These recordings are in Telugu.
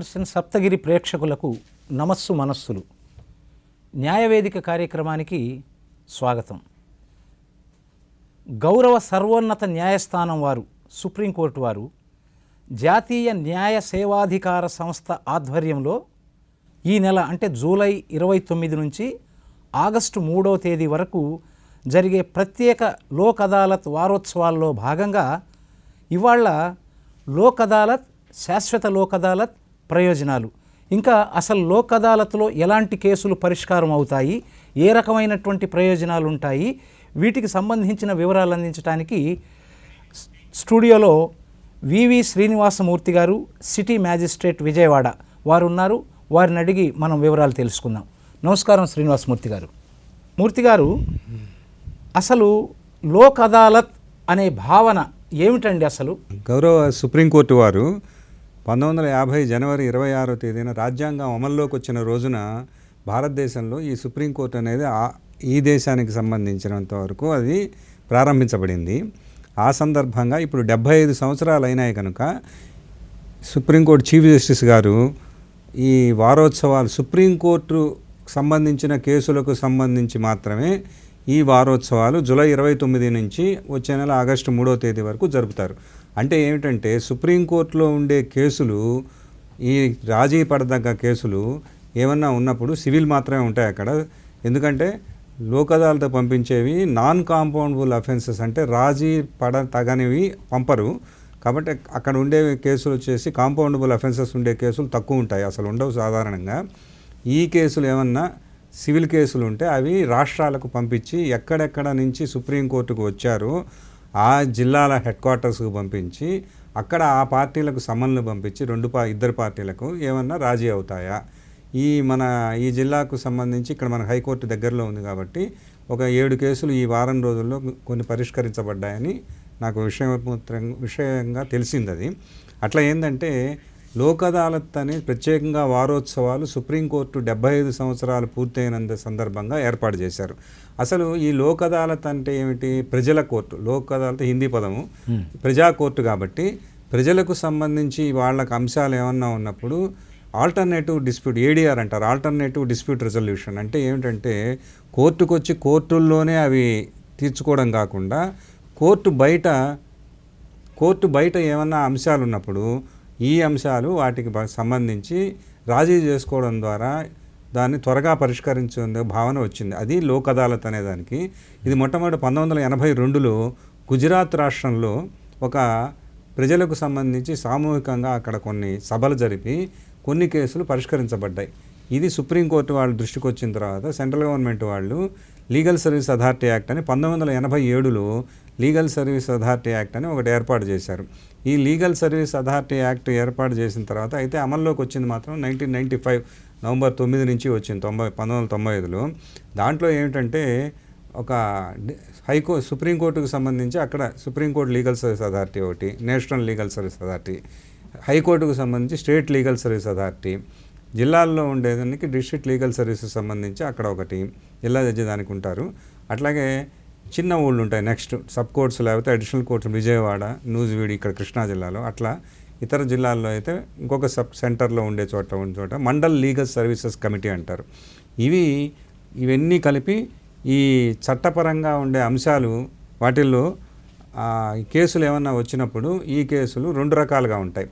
దూరదర్శన్ సప్తగిరి ప్రేక్షకులకు నమస్సు మనస్సులు. న్యాయవేదిక కార్యక్రమానికి స్వాగతం. గౌరవ సర్వోన్నత న్యాయస్థానం వారు సుప్రీంకోర్టు వారు జాతీయ న్యాయ సేవాధికార సంస్థ ఆధ్వర్యంలో ఈ నెల అంటే జూలై ఇరవై తొమ్మిది నుంచి ఆగస్టు మూడవ తేదీ వరకు జరిగే ప్రత్యేక లోక్ అదాలత్ వారోత్సవాల్లో భాగంగా ఇవాళ లోక్ అదాలత్ శాశ్వత లోక్ అదాలత్ ప్రయోజనాలు. ఇంకా అసలు లోక్ అదాలత్లో ఎలాంటి కేసులు పరిష్కారం అవుతాయి? ఏ రకమైనటువంటి ప్రయోజనాలు ఉంటాయి? వీటికి సంబంధించిన వివరాలు అందించడానికి స్టూడియోలో వివి శ్రీనివాసమూర్తి గారు సిటీ మ్యాజిస్ట్రేట్ విజయవాడ వారు ఉన్నారు వారిని అడిగి మనం వివరాలు తెలుసుకుందాం. నమస్కారం శ్రీనివాసమూర్తి గారు. మూర్తి గారు అసలు లోక్ అదాలత్ అనే భావన ఏమిటండి అసలు? గౌరవ సుప్రీంకోర్టు వారు పంతొమ్మిది వందల యాభై జనవరి ఇరవై ఆరో తేదీన రాజ్యాంగం అమల్లోకి వచ్చిన రోజున భారతదేశంలో ఈ సుప్రీంకోర్టు అనేది ఆ- ఈ దేశానికి సంబంధించినంత వరకు అది ప్రారంభించబడింది. ఆ సందర్భంగా ఇప్పుడు డెబ్భై ఐదు సంవత్సరాలు అయినాయి కనుక సుప్రీంకోర్టు చీఫ్ జస్టిస్ గారు ఈ వారోత్సవాలు సుప్రీంకోర్టు సంబంధించిన కేసులకు సంబంధించి మాత్రమే ఈ వారోత్సవాలు జూలై ఇరవై తొమ్మిది నుంచి వచ్చే నెల ఆగస్టు మూడో తేదీ వరకు జరుపుతారు. అంటే ఏమిటంటే సుప్రీంకోర్టులో ఉండే కేసులు ఈ రాజీ పడదగ్గ కేసులు ఏమన్నా ఉన్నప్పుడు సివిల్ మాత్రమే ఉంటాయి అక్కడ. ఎందుకంటే లోక్ అదాలత్ పంపించేవి నాన్ కాంపౌండబుల్ అఫెన్సెస్ అంటే రాజీ పడ తగనివి పంపరు. కాబట్టి అక్కడ ఉండే కేసులు వచ్చేసి కాంపౌండబుల్ అఫెన్సెస్ ఉండే కేసులు తక్కువ ఉంటాయి అసలు ఉండవు సాధారణంగా. ఈ కేసులు ఏమన్నా సివిల్ కేసులు ఉంటే అవి రాష్ట్రాలకు పంపించి ఎక్కడెక్కడ నుంచి సుప్రీంకోర్టుకు వచ్చారో ఆ జిల్లాల హెడ్ క్వార్టర్స్కు పంపించి అక్కడ ఆ పార్టీలకు సమన్లు పంపించి రెండు పా ఇద్దరు పార్టీలకు ఏమన్నా రాజీ అవుతాయా? ఈ మన ఈ జిల్లాకు సంబంధించి ఇక్కడ మన హైకోర్టు దగ్గరలో ఉంది కాబట్టి ఒక ఏడు కేసులు ఈ వారం రోజుల్లో కొన్ని పరిష్కరించబడ్డాయని నాకు విషయపూత్రం- విషయంగా తెలిసింది అది. అట్లా ఏంటంటే లోక్ అదాలత్ అనేది ప్రత్యేకంగా వారోత్సవాలు సుప్రీంకోర్టు డెబ్బై ఐదు సంవత్సరాలు పూర్తయినంత సందర్భంగా ఏర్పాటు చేశారు. అసలు ఈ లోక్ అదాలత్ అంటే ఏమిటి? ప్రజల కోర్టు. లోక్ అదాలత్ హిందీ పదము. ప్రజా కోర్టు కాబట్టి ప్రజలకు సంబంధించి వాళ్ళకి అంశాలు ఏమన్నా ఉన్నప్పుడు ఆల్టర్నేటివ్ డిస్ప్యూట్ ఏడిఆర్ అంటారు. ఆల్టర్నేటివ్ డిస్ప్యూట్ రెజల్యూషన్ అంటే ఏమిటంటే కోర్టుకు వచ్చి కోర్టుల్లోనే అవి తీర్చుకోవడం కాకుండా కోర్టు బయట కోర్టు బయట ఏమన్నా అంశాలు ఉన్నప్పుడు ఈ అంశాలు వాటికి సంబంధించి రాజీ చేసుకోవడం ద్వారా దాన్ని త్వరగా పరిష్కరించే భావన వచ్చింది. అది లోక్ అదాలత్ అనే దానికి. ఇది మొట్టమొదటి పంతొమ్మిది వందల ఎనభై రెండులో గుజరాత్ రాష్ట్రంలో ఒక ప్రజలకు సంబంధించి సామూహికంగా అక్కడ కొన్ని సభలు జరిపి కొన్ని కేసులు పరిష్కరించబడ్డాయి. ఇది సుప్రీంకోర్టు వాళ్ళ దృష్టికి వచ్చిన తర్వాత సెంట్రల్ గవర్నమెంట్ వాళ్ళు లీగల్ సర్వీస్ అథారిటీ యాక్ట్ అని పంతొమ్మిది వందల ఎనభై ఏడులో లీగల్ సర్వీస్ అథారిటీ యాక్ట్ అని ఒకటి ఏర్పాటు చేశారు. ఈ లీగల్ సర్వీస్ అథారిటీ యాక్ట్ ఏర్పాటు చేసిన తర్వాత అయితే అమల్లోకి వచ్చింది మాత్రం నైన్టీన్ నైంటీ ఫైవ్ నవంబర్ తొమ్మిది నుంచి వచ్చింది తొంభై పంతొమ్మిది వందల తొంభై ఐదులో. దాంట్లో ఏమిటంటే ఒక హైకో సుప్రీంకోర్టుకు సంబంధించి అక్కడ supreme court legal service authority ఒకటి నేషనల్ లీగల్ సర్వీస్ అథారిటీ హైకోర్టుకు సంబంధించి స్టేట్ లీగల్ సర్వీస్ అథారిటీ జిల్లాల్లో ఉండేదానికి డిస్ట్రిక్ట్ లీగల్ సర్వీసెస్ సంబంధించి అక్కడ ఒకటి జిల్లా జడ్జి దానికి ఉంటారు. అట్లాగే చిన్న ఊళ్ళు ఉంటాయి. నెక్స్ట్ సబ్ కోర్ట్స్ లేకపోతే అడిషనల్ కోర్ట్స్ విజయవాడ నూజివీడి ఇక్కడ కృష్ణా జిల్లాలో. అట్లా ఇతర జిల్లాల్లో అయితే ఇంకొక సబ్ సెంటర్లో ఉండే చోట ఉండే చోట మండల్ లీగల్ సర్వీసెస్ కమిటీ అంటారు. ఇవి ఇవన్నీ కలిపి ఈ చట్టపరంగా ఉండే అంశాలు వాటిల్లో కేసులు ఏమన్నా వచ్చినప్పుడు ఈ కేసులు రెండు రకాలుగా ఉంటాయి.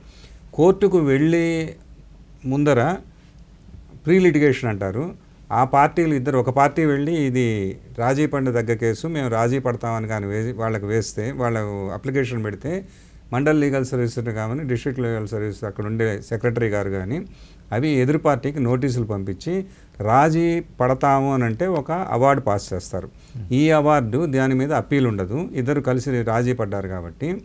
కోర్టుకు వెళ్ళి ముందర ప్రీ లిటిగేషన్ అంటారు. ఆ పార్టీలు ఇద్దరు ఒక పార్టీ వెళ్ళి ఇది రాజీ పండు దగ్గ కేసు మేము రాజీ పడతామని కానీ వేసి వాళ్ళకి వేస్తే వాళ్ళకు అప్లికేషన్ పెడితే మండల్ లీగల్ సర్వీస్ కానీ డిస్ట్రిక్ట్ లీగల్ సర్వీస్ అక్కడ ఉండే సెక్రటరీ గారు కానీ అవి ఎదురు పార్టీకి నోటీసులు పంపించి రాజీ పడతాము అని అంటే ఒక అవార్డు పాస్ చేస్తారు. ఈ అవార్డు దాని మీద అప్పీల్ ఉండదు. ఇద్దరు కలిసి రాజీ పడ్డారు కాబట్టి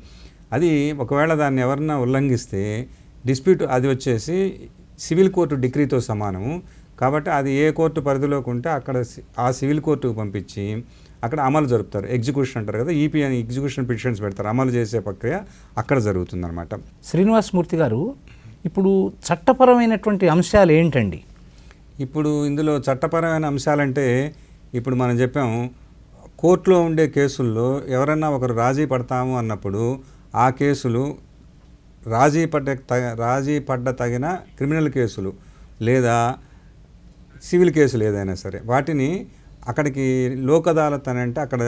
అది ఒకవేళ దాన్ని ఎవరన్నా ఉల్లంఘిస్తే డిస్ప్యూట్ అది వచ్చేసి సివిల్ కోర్టు డిగ్రీతో సమానము. కాబట్టి అది ఏ కోర్టు పరిధిలోకి ఉంటే అక్కడ ఆ సివిల్ కోర్టుకు పంపించి అక్కడ అమలు జరుపుతారు. ఎగ్జిక్యూషన్ అంటారు కదా ఈపీ అని ఎగ్జిక్యూషన్ పిటిషన్స్ పెడతారు. అమలు చేసే ప్రక్రియ అక్కడ జరుగుతుందన్నమాట. శ్రీనివాసమూర్తి గారు ఇప్పుడు చట్టపరమైనటువంటి అంశాలు ఏంటండి? ఇప్పుడు ఇందులో చట్టపరమైన అంశాలంటే ఇప్పుడు మనం చెప్పాం కోర్టులో ఉండే కేసుల్లో ఎవరన్నా ఒకరు రాజీ పడతాము అన్నప్పుడు ఆ కేసులు రాజీ పడ్డ తగ రాజీ పడ్డ తగిన క్రిమినల్ కేసులు లేదా సివిల్ కేసులు ఏదైనా సరే వాటిని అక్కడికి లోక్ అదాలత్ అని అంటే అక్కడ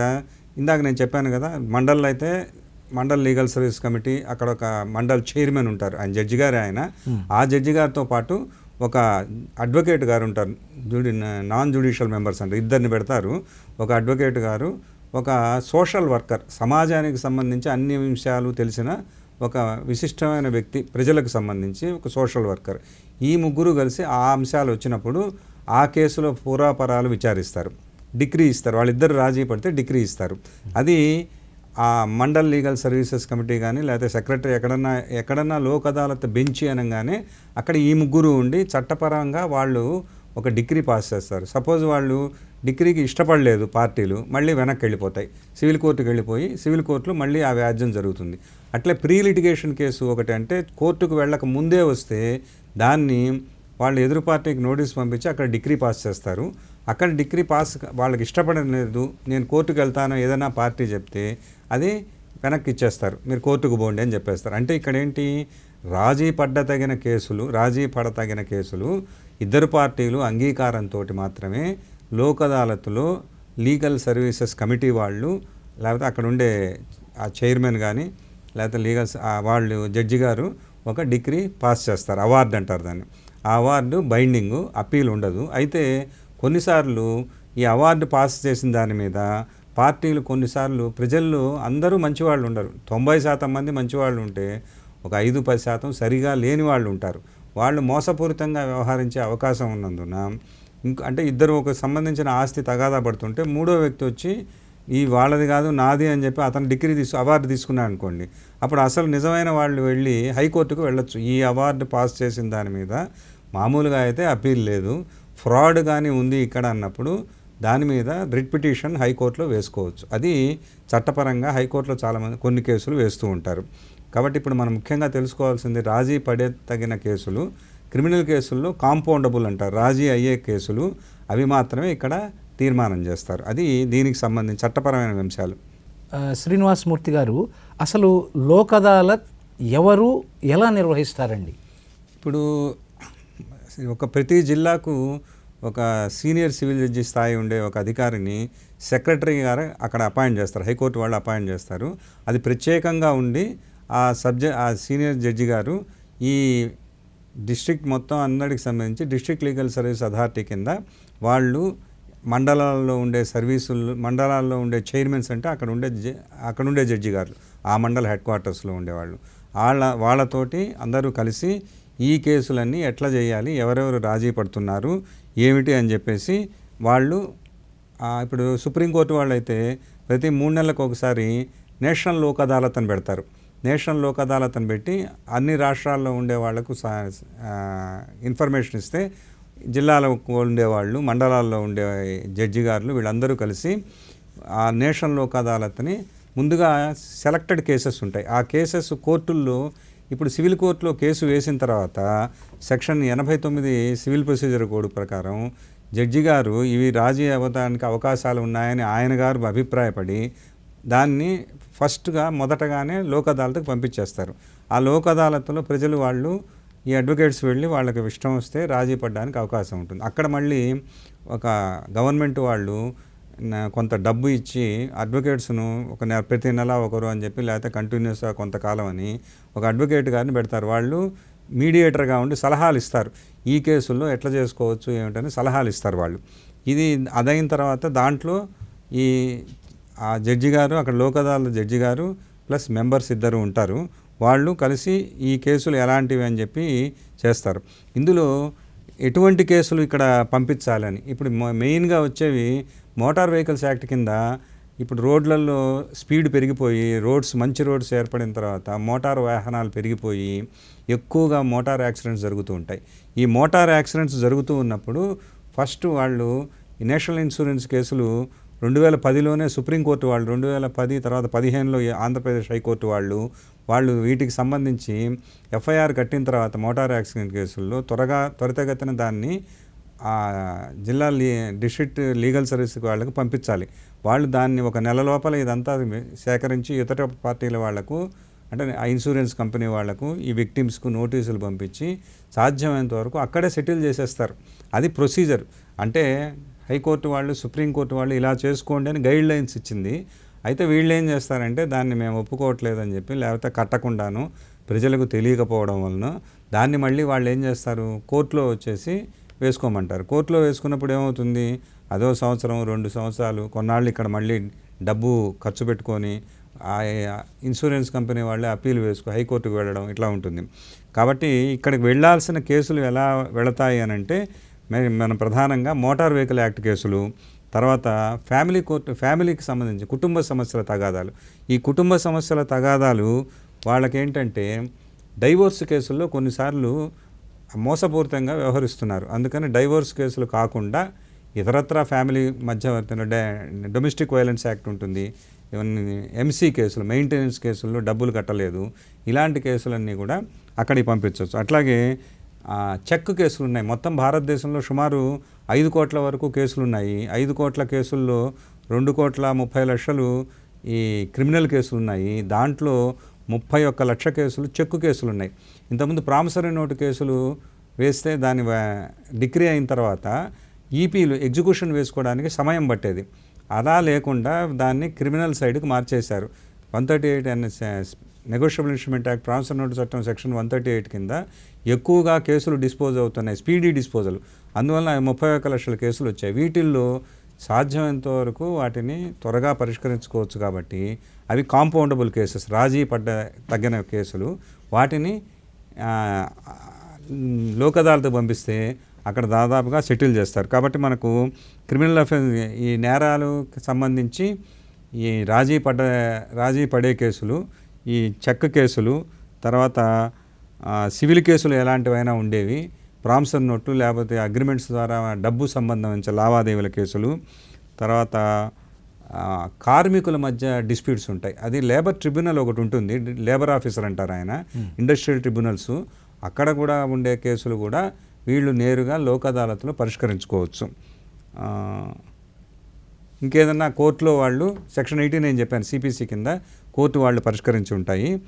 ఇందాక నేను చెప్పాను కదా మండల్లో అయితే మండల్ లీగల్ సర్వీస్ కమిటీ అక్కడ ఒక మండల్ చైర్మన్ ఉంటారు ఆయన జడ్జి గారే ఆయన. ఆ జడ్జి గారితో పాటు ఒక అడ్వకేట్ గారు ఉంటారు జుడి నాన్ జ్యుడిషియల్ మెంబర్స్ అంటే ఇద్దరిని పెడతారు. ఒక అడ్వకేట్ గారు ఒక సోషల్ వర్కర్ సమాజానికి సంబంధించి అన్ని విషయాలు తెలిసిన ఒక విశిష్టమైన వ్యక్తి ప్రజలకు సంబంధించి ఒక సోషల్ వర్కర్. ఈ ముగ్గురు కలిసి ఆ అంశాలు వచ్చినప్పుడు ఆ కేసులో పూరాపరాలు విచారిస్తారు. డిగ్రీ ఇస్తారు. వాళ్ళిద్దరు రాజీ పడితే డిగ్రీ ఇస్తారు. అది ఆ మండల్ లీగల్ సర్వీసెస్ కమిటీ కానీ లేకపోతే సెక్రటరీ ఎక్కడన్నా ఎక్కడన్నా లోక్ అదాలత్ బెంచి అనగానే అక్కడ ఈ ముగ్గురు ఉండి చట్టపరంగా వాళ్ళు ఒక డిగ్రీ పాస్ చేస్తారు. సపోజ్ వాళ్ళు డిగ్రీకి ఇష్టపడలేదు పార్టీలు మళ్ళీ వెనక్కి వెళ్ళిపోతాయి. సివిల్ కోర్టుకి వెళ్ళిపోయి సివిల్ కోర్టులో మళ్ళీ ఆ వ్యాజ్యం జరుగుతుంది. అట్లే ప్రీ లిటిగేషన్ కేసు ఒకటి అంటే కోర్టుకు వెళ్ళక ముందే వస్తే దాన్ని వాళ్ళు ఎదురు పార్టీకి నోటీస్ పంపించి అక్కడ డిగ్రీ పాస్ చేస్తారు. అక్కడ డిగ్రీ పాస్ వాళ్ళకి ఇష్టపడలేదు. నేను కోర్టుకు వెళ్తాను ఏదైనా పార్టీ చెప్తే అది వెనక్కి ఇచ్చేస్తారు. మీరు కోర్టుకు పోండి అని చెప్పేస్తారు. అంటే ఇక్కడ ఏంటి? రాజీ పడ్డతగిన కేసులు రాజీ పడతగిన కేసులు ఇద్దరు పార్టీలు అంగీకారంతో మాత్రమే లోక్ అదాలత్లో లీగల్ సర్వీసెస్ కమిటీ వాళ్ళు లేకపోతే అక్కడ ఉండే ఆ చైర్మన్ కానీ లేకపోతే లీగల్ వాళ్ళు జడ్జి గారు ఒక డిగ్రీ పాస్ చేస్తారు. అవార్డు అంటారు దాన్ని. ఆ అవార్డు బైండింగ్ అప్పీల్ ఉండదు. అయితే కొన్నిసార్లు ఈ అవార్డు పాస్ చేసిన దాని మీద పార్టీలు కొన్నిసార్లు ప్రజల్లో అందరూ మంచివాళ్ళు ఉండరు. తొంభై శాతం మంది మంచివాళ్ళు ఉంటే ఒక ఐదు పది శాతం సరిగా లేని వాళ్ళు ఉంటారు. వాళ్ళు మోసపూరితంగా వ్యవహరించే అవకాశం ఉన్నందున ఇంకా అంటే ఇద్దరు ఒక సంబంధించిన ఆస్తి తగాదా పడుతుంటే మూడో వ్యక్తి వచ్చి ఈ వాళ్ళది కాదు నాది అని చెప్పి అతను డిగ్రీ తీసు అవార్డు తీసుకున్నాడు అనుకోండి. అప్పుడు అసలు నిజమైన వాళ్ళు వెళ్ళి హైకోర్టుకు వెళ్ళొచ్చు. ఈ అవార్డు పాస్ చేసిన దాని మీద మామూలుగా అయితే అప్పీల్ లేదు. ఫ్రాడ్ కానీ ఉంది ఇక్కడ అన్నప్పుడు దాని మీద రిట్ పిటిషన్ హైకోర్టులో వేసుకోవచ్చు. అది చట్టపరంగా హైకోర్టులో చాలామంది కొన్ని కేసులు వేస్తూ ఉంటారు. కాబట్టి ఇప్పుడు మనం ముఖ్యంగా తెలుసుకోవాల్సింది రాజీ పడే తగిన కేసులు క్రిమినల్ కేసుల్లో కాంపౌండబుల్ అంటారు. రాజీ అయ్యే కేసులు అవి మాత్రమే ఇక్కడ తీర్మానం చేస్తారు. అది దీనికి సంబంధించి చట్టపరమైన అంశాలు శ్రీనివాసమూర్తి గారు అసలు లోక్ అదాలత్ ఎవరు ఎలా నిర్వహిస్తారండి? ఇప్పుడు ఒక ప్రతి జిల్లాకు ఒక సీనియర్ సివిల్ జడ్జి స్థాయి ఉండే ఒక అధికారిని సెక్రటరీ గారు అక్కడ అపాయింట్ చేస్తారు. హైకోర్టు వాళ్ళు అపాయింట్ చేస్తారు. అది ప్రత్యేకంగా ఉండి ఆ సబ్జె ఆ సీనియర్ జడ్జి గారు ఈ డిస్ట్రిక్ట్ మొత్తం అందరికి సంబంధించి డిస్ట్రిక్ట్ లీగల్ సర్వీస్ అథారిటీ కింద వాళ్ళు మండలాల్లో ఉండే సర్వీసులు మండలాల్లో ఉండే చైర్మన్స్ అంటే అక్కడ ఉండే అక్కడ ఉండే జడ్జి గారు. ఆ మండల హెడ్ క్వార్టర్స్లో ఉండేవాళ్ళు. వాళ్ళ వాళ్ళతోటి అందరూ కలిసి ఈ కేసులన్నీ ఎట్లా చేయాలి? ఎవరెవరు రాజీ పడుతున్నారు? ఏమిటి అని చెప్పేసి వాళ్ళు ఇప్పుడు సుప్రీంకోర్టు వాళ్ళు అయితే ప్రతి మూడు నెలలకు ఒకసారి నేషనల్ లోక్ అదాలత్ అని పెడతారు. నేషనల్ లోక్ అదాలత్ అని పెట్టి అన్ని రాష్ట్రాల్లో ఉండే వాళ్ళకు ఇన్ఫర్మేషన్ ఇస్తే జిల్లాలో ఉండేవాళ్ళు మండలాల్లో ఉండే జడ్జి గారులు వీళ్ళందరూ కలిసి ఆ నేషనల్ లోక్ అదాలత్ని ముందుగా సెలెక్టెడ్ కేసెస్ ఉంటాయి. ఆ కేసెస్ కోర్టుల్లో ఇప్పుడు సివిల్ కోర్టులో కేసు వేసిన తర్వాత సెక్షన్ ఎనభై తొమ్మిది సివిల్ ప్రొసీజర్ కోడ్ ప్రకారం జడ్జి గారు ఇవి రాజీ అవ్వడానికి అవకాశాలు ఉన్నాయని ఆయన గారు అభిప్రాయపడి దాన్ని ఫస్ట్గా మొదటగానే లోక్ అదాలత్కి పంపించేస్తారు. ఆ లోక్ అదాలత్లో ప్రజలు వాళ్ళు ఈ అడ్వకేట్స్ వెళ్ళి వాళ్ళకి ఇష్టం వస్తే రాజీ పడడానికి అవకాశం ఉంటుంది. అక్కడ మళ్ళీ ఒక గవర్నమెంట్ వాళ్ళు కొంత డబ్బు ఇచ్చి అడ్వకేట్స్ను ఒక నెల ప్రతి నెల ఒకరు అని చెప్పి లేకపోతే కంటిన్యూస్గా కొంతకాలం అని ఒక అడ్వకేట్ గారిని పెడతారు. వాళ్ళు మీడియేటర్గా ఉండి సలహాలు ఇస్తారు. ఈ కేసుల్లో ఎట్లా చేసుకోవచ్చు ఏమిటని సలహాలు ఇస్తారు వాళ్ళు. ఇది అదైన తర్వాత దాంట్లో ఈ ఆ జడ్జి గారు అక్కడ లోక్ అదాలత్ జడ్జి గారు ప్లస్ మెంబర్స్ ఇద్దరు ఉంటారు. వాళ్ళు కలిసి ఈ కేసులు ఎలాంటివి అని చెప్పి చేస్తారు. ఇందులో ఎటువంటి కేసులు ఇక్కడ పంపించాలని? ఇప్పుడు మెయిన్గా వచ్చేవి మోటార్ వెహికల్స్ యాక్ట్ కింద ఇప్పుడు రోడ్లలో స్పీడ్ పెరిగిపోయి రోడ్స్ మంచి రోడ్స్ ఏర్పడిన తర్వాత మోటార్ వాహనాలు పెరిగిపోయి ఎక్కువగా మోటార్ యాక్సిడెంట్స్ జరుగుతూ ఉంటాయి. ఈ మోటార్ యాక్సిడెంట్స్ జరుగుతూ ఉన్నప్పుడు ఫస్ట్ వాళ్ళు నేషనల్ ఇన్సూరెన్స్ కేసులు రెండు వేల పదిలోనే సుప్రీంకోర్టు వాళ్ళు రెండు వేల పది తర్వాత పదిహేనులో ఆంధ్రప్రదేశ్ హైకోర్టు వాళ్ళు వాళ్ళు వీటికి సంబంధించి ఎఫ్ఐఆర్ కట్టిన తర్వాత మోటార్ యాక్సిడెంట్ కేసుల్లో త్వరగా త్వరితగతిన దాన్ని జిల్లా లీ డిస్ట్రిక్ట్ లీగల్ సర్వీస్ వాళ్ళకి పంపించాలి. వాళ్ళు దాన్ని ఒక నెల లోపల ఇదంతా సేకరించి ఇతర పార్టీల వాళ్ళకు అంటే ఆ ఇన్సూరెన్స్ కంపెనీ వాళ్ళకు ఈ విక్టిమ్స్కు నోటీసులు పంపించి సాధ్యమైనంత వరకు అక్కడే సెటిల్ చేసేస్తారు. అది ప్రొసీజర్. అంటే హైకోర్టు వాళ్ళు సుప్రీంకోర్టు వాళ్ళు ఇలా చేసుకోండి అని గైడ్ లైన్స్ ఇచ్చింది. అయితే వీళ్ళు ఏం చేస్తారంటే దాన్ని మేము ఒప్పుకోవట్లేదని చెప్పి లేకపోతే కట్టకుండాను ప్రజలకు తెలియకపోవడం వలన దాన్ని మళ్ళీ వాళ్ళు ఏం చేస్తారు? కోర్టులో వచ్చేసి వేసుకోమంటారు. కోర్టులో వేసుకున్నప్పుడు ఏమవుతుంది? అదో సంవత్సరం రెండు సంవత్సరాలు కొన్నాళ్ళు ఇక్కడ మళ్ళీ డబ్బు ఖర్చు పెట్టుకొని ఆ ఇన్సూరెన్స్ కంపెనీ వాళ్ళే అప్పీల్ వేసుకో హైకోర్టుకు వెళ్ళడం ఇట్లా ఉంటుంది. కాబట్టి ఇక్కడికి వెళ్ళాల్సిన కేసులు ఎలా వెళతాయి అని అంటే మే- మనం ప్రధానంగా మోటార్ వెహికల్ యాక్ట్ కేసులు తర్వాత ఫ్యామిలీ కోర్టు ఫ్యామిలీకి సంబంధించి కుటుంబ సమస్యల తగాదాలు. ఈ కుటుంబ సమస్యల తగాదాలు వాళ్ళకేంటంటే డైవోర్స్ కేసుల్లో కొన్నిసార్లు మోసపూరితంగా వ్యవహరిస్తున్నారు. అందుకని డైవోర్స్ కేసులు కాకుండా ఇతరత్ర ఫ్యామిలీ మధ్యవర్తిన డొమెస్టిక్ వైలెన్స్ యాక్ట్ ఉంటుంది. ఇవన్నీ ఎంసీ కేసులు మెయింటెనెన్స్ కేసుల్లో డబ్బులు కట్టలేదు. ఇలాంటి కేసులన్నీ కూడా అక్కడికి పంపించవచ్చు. అట్లాగే చెక్ కేసులు ఉన్నాయి. మొత్తం భారతదేశంలో సుమారు ఐదు కోట్ల వరకు కేసులు ఉన్నాయి. ఐదు కోట్ల కేసుల్లో రెండు కోట్ల ముప్పై లక్షలు ఈ క్రిమినల్ కేసులు ఉన్నాయి. దాంట్లో ముప్పై ఒక్క లక్ష కేసులు చెక్కు కేసులు ఉన్నాయి. ఇంతకుముందు ప్రామిసరీ నోటు కేసులు వేస్తే దాని డిగ్రీ అయిన తర్వాత ఈపీలు ఎగ్జిక్యూషన్ వేసుకోవడానికి సమయం పట్టేది. అలా లేకుండా దాన్ని క్రిమినల్ సైడ్కి మార్చేశారు. వన్ థర్టీ ఎయిట్ అనే negotiable instrument act transfer note చట్టం సెక్షన్ వన్ థర్టీ ఎయిట్ కింద ఎక్కువగా కేసులు డిస్పోజ్ అవుతున్నాయి. Speedy disposal. అందువల్ల ముప్పై ఒక్క లక్షల కేసులు వచ్చాయి. వీటిల్లో సాధ్యమైనంత వరకు వాటిని త్వరగా పరిష్కరించుకోవచ్చు కాబట్టి అవి కాంపౌండబుల్ కేసెస్ రాజీ పడ్డ తగ్గిన కేసులు. వాటిని లోక్ అదాలత్ పంపిస్తే అక్కడ దాదాపుగా సెటిల్ చేస్తారు. కాబట్టి మనకు క్రిమినల్ అఫెన్స్ ఈ నేరాలు సంబంధించి ఈ రాజీ పడ రాజీ పడే కేసులు ఈ చెక్క కేసులు తర్వాత సివిల్ కేసులు ఎలాంటివైనా ఉండేవి. ప్రామిసర్ నోట్లు లేకపోతే అగ్రిమెంట్స్ ద్వారా డబ్బు సంబంధించిన లావాదేవీల కేసులు తర్వాత కార్మికుల మధ్య డిస్ప్యూట్స్ ఉంటాయి. అది లేబర్ ట్రిబ్యునల్ ఒకటి ఉంటుంది. లేబర్ ఆఫీసర్ అంటారు ఆయన. Industrial tribunals. అక్కడ కూడా ఉండే కేసులు కూడా వీళ్ళు నేరుగా లోక్ అదాలత్లో పరిష్కరించుకోవచ్చు ఇంకేదన్నా కోర్టులో వాళ్ళు సెక్షన్ ఎయిటీన్ నేను చెప్పాను సిపిసి కింద కోర్టు వాళ్ళు పరిష్కరించి ఉంటాయి.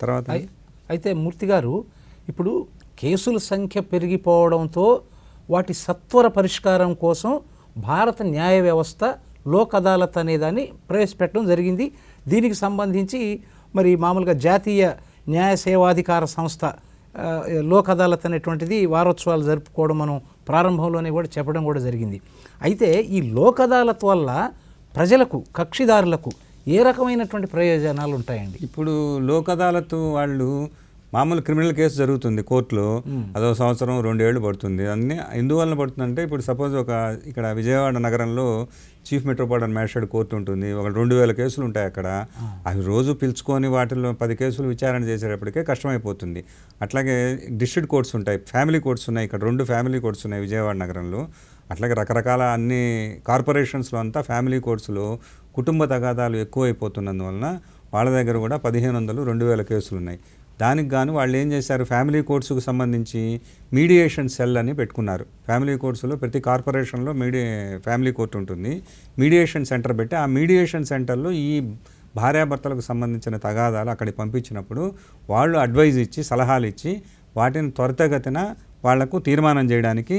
తర్వాత అయి- అయితే మూర్తి గారు ఇప్పుడు కేసుల సంఖ్య పెరిగిపోవడంతో వాటి సత్వర పరిష్కారం కోసం భారత న్యాయ వ్యవస్థ లోక్ అదాలత్ అనే దాన్ని ప్రవేశపెట్టడం జరిగింది. దీనికి సంబంధించి మరి మామూలుగా జాతీయ న్యాయ సేవాధికార సంస్థ లోక్ అదాలత్ అనేటువంటిది వారోత్సవాలు జరుపుకోవడం మనం ప్రారంభంలోనే కూడా చెప్పడం కూడా జరిగింది. అయితే ఈ లోక్ అదాలత్ వల్ల ప్రజలకు కక్షిదారులకు ఏ రకమైనటువంటి ప్రయోజనాలు ఉంటాయండి? ఇప్పుడు లోక్ అదాలత్ వాళ్ళు మామూలు క్రిమినల్ కేసు జరుగుతుంది కోర్టులో. అదో సంవత్సరం రెండేళ్ళు పడుతుంది. అన్ని ఎందువల్ల పడుతుందంటే ఇప్పుడు సపోజ్ ఒక ఇక్కడ విజయవాడ నగరంలో చీఫ్ మెట్రోపాలిటన్ మ్యాజిస్ట్రేట్ కోర్టు ఉంటుంది. ఒక రెండు వేల కేసులు ఉంటాయి అక్కడ. అవి రోజు పిలుచుకొని వాటిలో పది కేసులు విచారణ చేసేటప్పటికే కష్టమైపోతుంది. అట్లాగే డిస్ట్రిక్ట్ కోర్ట్స్ ఉంటాయి. ఫ్యామిలీ కోర్ట్స్ ఉన్నాయి. ఇక్కడ రెండు ఫ్యామిలీ కోర్ట్స్ ఉన్నాయి విజయవాడ నగరంలో. అట్లాగే రకరకాల అన్ని కార్పొరేషన్స్లో అంతా ఫ్యామిలీ కోర్ట్స్లో కుటుంబ తగాదాలు ఎక్కువైపోతున్నందువలన వాళ్ళ దగ్గర కూడా పదిహేను వందలు రెండు వేల కేసులు ఉన్నాయి. దానికి గాను వాళ్ళు ఏం చేశారు? ఫ్యామిలీ కోర్సుకు సంబంధించి మీడియేషన్ సెల్ అని పెట్టుకున్నారు. ఫ్యామిలీ కోర్సులో ప్రతి కార్పొరేషన్లో మీడియే ఫ్యామిలీ కోర్ట్ ఉంటుంది. మీడియేషన్ సెంటర్ పెట్టి ఆ మీడియేషన్ సెంటర్లో ఈ భార్యాభర్తలకు సంబంధించిన తగాదాలు అక్కడికి పంపించినప్పుడు వాళ్ళు అడ్వైజ్ ఇచ్చి సలహాలు ఇచ్చి వాటిని త్వరితగతిన వాళ్ళకు తీర్మానం చేయడానికి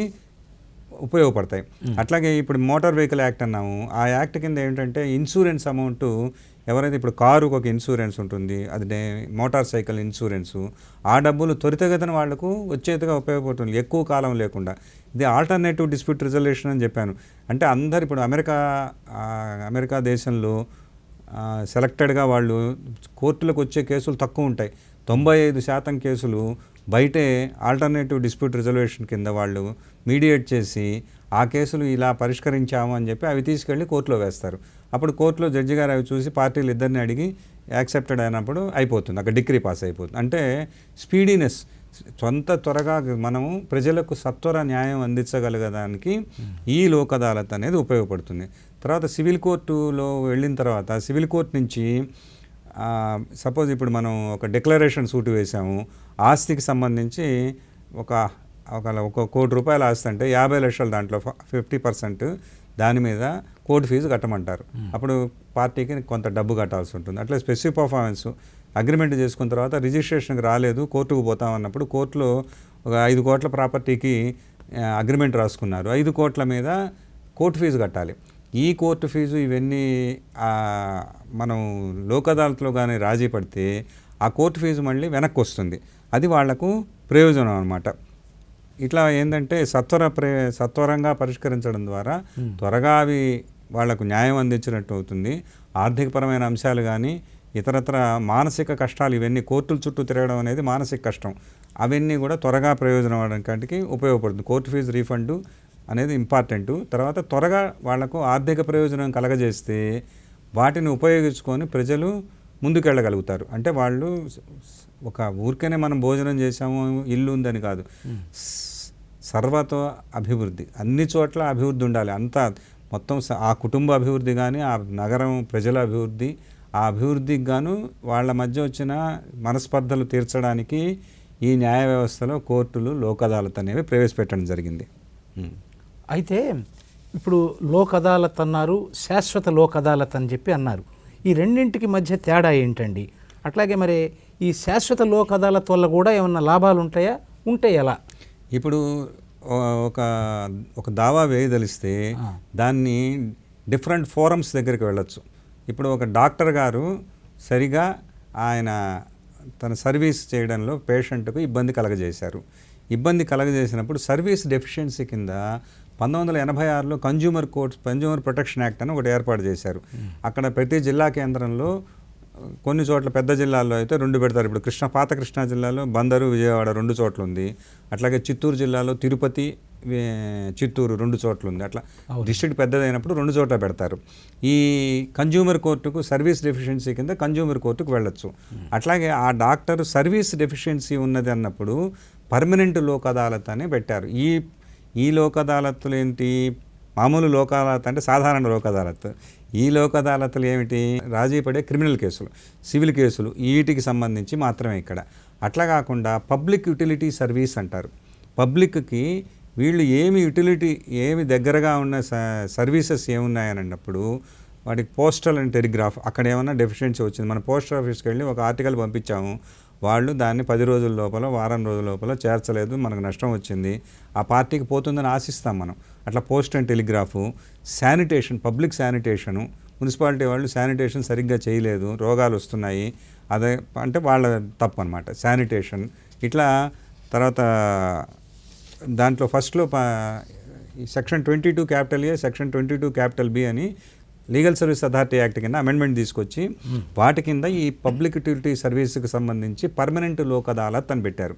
ఉపయోగపడతాయి. అట్లాగే ఇప్పుడు మోటార్ వెహికల్ యాక్ట్ అన్నాము. ఆ యాక్ట్ కింద ఏంటంటే ఇన్సూరెన్స్ అమౌంట్ ఎవరైతే ఇప్పుడు కారుకు ఒక ఇన్సూరెన్స్ ఉంటుంది అది డే- మోటార్ సైకిల్ ఇన్సూరెన్సు ఆ డబ్బులు త్వరితగతిన వాళ్ళకు వచ్చేదిగా ఉపయోగపడుతుంది. ఎక్కువ కాలం లేకుండా. ఇది ఆల్టర్నేటివ్ డిస్ప్యూట్ రిజల్యూషన్ అని చెప్పాను. అంటే అందరు ఇప్పుడు అమెరికా అమెరికా దేశంలో సెలెక్టెడ్గా వాళ్ళు కోర్టులకు వచ్చే కేసులు తక్కువ ఉంటాయి. తొంభై ఐదు శాతం కేసులు బయటే ఆల్టర్నేటివ్ డిస్ప్యూట్ రిజల్యూషన్ కింద వాళ్ళు మీడియేట్ చేసి ఆ కేసులు ఇలా పరిష్కరించాము అని చెప్పి అవి తీసుకెళ్ళి కోర్టులో వేస్తారు. అప్పుడు కోర్టులో జడ్జి గారు అవి చూసి పార్టీలు ఇద్దరిని అడిగి యాక్సెప్టెడ్ అయినప్పుడు అయిపోతుంది. అక్కడ డిగ్రీ పాస్ అయిపోతుంది. అంటే స్పీడీనెస్ సొంత త్వరగా మనము ప్రజలకు సత్వర న్యాయం అందించగలగడానికి ఈ లోక్ అదాలత్ అనేది ఉపయోగపడుతుంది. తర్వాత సివిల్ కోర్టులో వెళ్ళిన తర్వాత సివిల్ కోర్టు నుంచి సపోజ్ ఇప్పుడు మనం ఒక డిక్లరేషన్ సూట్ వేసాము ఆస్తికి సంబంధించి ఒక ఒక ఒక కోటి రూపాయల ఆస్తి అంటే యాభై లక్షలు దాంట్లో ఫిఫ్టీ పర్సెంట్ దాని మీద కోర్టు ఫీజు కట్టమంటారు. అప్పుడు పార్టీకి కొంత డబ్బు కట్టాల్సి ఉంటుంది. అట్లా స్పెసిఫిక్ పర్ఫార్మెన్స్ అగ్రిమెంట్ చేసుకున్న తర్వాత రిజిస్ట్రేషన్కి రాలేదు కోర్టుకు పోతామన్నప్పుడు కోర్టులో ఒక ఐదు కోట్ల ప్రాపర్టీకి అగ్రిమెంట్ రాసుకున్నారు. ఐదు కోట్ల మీద కోర్టు ఫీజు కట్టాలి. ఈ కోర్టు ఫీజు ఇవన్నీ మనం లోక్ అదాలత్లో కానీ రాజీ పడితే ఆ కోర్టు ఫీజు మళ్ళీ వెనక్కి వస్తుంది అది వాళ్ళకు ప్రయోజనం అనమాట ఇట్లా ఏంటంటే సత్వర ప్రే సత్వరంగా పరిష్కరించడం ద్వారా త్వరగా అవి వాళ్ళకు న్యాయం అందించినట్టు అవుతుంది. ఆర్థికపరమైన అంశాలు కానీ ఇతరత్ర మానసిక కష్టాలు ఇవన్నీ కోర్టుల చుట్టూ తిరగడం అనేది మానసిక కష్టం. అవన్నీ కూడా త్వరగా ప్రయోజనం అవడానికి ఉపయోగపడుతుంది. కోర్టు ఫీజు రీఫండ్ అనేది ఇంపార్టెంట్. తర్వాత త్వరగా వాళ్ళకు ఆర్థిక ప్రయోజనం కలగజేస్తే వాటిని ఉపయోగించుకొని ప్రజలు ముందుకెళ్ళగలుగుతారు. అంటే వాళ్ళు ఒక ఊరికనే మనం భోజనం చేసాము ఇల్లు ఉందని కాదు. సర్వతో అభివృద్ధి. అన్ని చోట్ల అభివృద్ధి ఉండాలి. అంతా మొత్తం ఆ కుటుంబ అభివృద్ధి కానీ ఆ నగరం ప్రజల అభివృద్ధి ఆ అభివృద్ధికి గాను వాళ్ళ మధ్య వచ్చిన మనస్పర్ధలు తీర్చడానికి ఈ న్యాయ వ్యవస్థలో కోర్టులు లోక్ అదాలత్ అనేవి ప్రవేశపెట్టడం జరిగింది. అయితే ఇప్పుడు లోక్ అదాలత్ అన్నారు శాశ్వత లోక్ అదాలత్ అని చెప్పి అన్నారు. ఈ రెండింటికి మధ్య తేడా ఏంటండి? అట్లాగే మరి ఈ శాశ్వత లోక్ అదాలత్ వల్ల కూడా ఏమన్నా లాభాలు ఉంటాయా ఉంటే ఎలా? ఇప్పుడు ఒక ఒక దావా వేయదలిస్తే దాన్ని డిఫరెంట్ ఫోరమ్స్ దగ్గరికి వెళ్ళొచ్చు. ఇప్పుడు ఒక డాక్టర్ గారు సరిగా ఆయన తన సర్వీస్ చేయడంలో పేషెంట్కు ఇబ్బంది కలగజేశారు. ఇబ్బంది కలగజేసినప్పుడు సర్వీస్ డెఫిషియన్సీ కింద పంతొమ్మిది వందల ఎనభై ఆరులో consumer courts consumer protection act అని ఒకటి ఏర్పాటు చేశారు. అక్కడ ప్రతి జిల్లా కేంద్రంలో కొన్ని చోట్ల పెద్ద జిల్లాల్లో అయితే రెండు పెడతారు. ఇప్పుడు కృష్ణ పాత కృష్ణా జిల్లాలో బందరు విజయవాడ రెండు చోట్ల ఉంది. అట్లాగే చిత్తూరు జిల్లాలో తిరుపతి చిత్తూరు రెండు చోట్ల ఉంది. అట్లా డిస్ట్రిక్ట్ పెద్దదైనప్పుడు రెండు చోట్ల పెడతారు. ఈ కన్జ్యూమర్ కోర్టుకు సర్వీస్ డెఫిషియన్సీ కింద కన్జ్యూమర్ కోర్టుకు వెళ్ళొచ్చు. అట్లాగే ఆ డాక్టర్ సర్వీస్ డెఫిషియన్సీ ఉన్నది అన్నప్పుడు పర్మనెంట్ లోక్ అదాలత్ అని పెట్టారు. ఈ ఈ లోక్ అదాలత్తులు ఏంటి? మామూలు లోక్ అదాలత్ అంటే సాధారణ లోక్ అదాలత్ ఈ లోక్ అదాలత్లు ఏమిటి? రాజీ పడే క్రిమినల్ కేసులు సివిల్ కేసులు వీటికి సంబంధించి మాత్రమే ఇక్కడ. అట్లా కాకుండా పబ్లిక్ యూటిలిటీ సర్వీస్ అంటారు. పబ్లిక్కి వీళ్ళు ఏమి యూటిలిటీ ఏమి దగ్గరగా ఉన్న స- సర్వీసెస్ ఏమున్నాయని అన్నప్పుడు వాటికి పోస్టల్ అండ్ టెలిగ్రాఫ్ అక్కడ ఏమన్నా డెఫిషియన్సీ వచ్చింది. మన పోస్ట్ ఆఫీస్కి వెళ్ళి ఒక ఆర్టికల్ పంపించాము. వాళ్ళు దాన్ని పది రోజుల లోపల వారం రోజుల లోపల చేర్చలేదు మనకు నష్టం వచ్చింది. ఆ పార్టీకి పోతుందని ఆశిస్తాం మనం. అట్లా post and telegraph sanitation public sanitation municipality వాళ్ళు శానిటేషన్ సరిగ్గా చేయలేదు రోగాలు వస్తున్నాయి. అదే అంటే వాళ్ళ తప్పు అనమాట శానిటేషన్. ఇట్లా తర్వాత దాంట్లో ఫస్ట్లో section twenty two capital A section twenty two capital B అని లీగల్ సర్వీస్ అథారిటీ యాక్ట్ కింద అమెండ్మెంట్ తీసుకొచ్చి వాటి కింద ఈ పబ్లిక్ యూటిలిటీ సర్వీస్కి సంబంధించి పర్మనెంట్ లోక్ అదాలత్ అని పెట్టారు.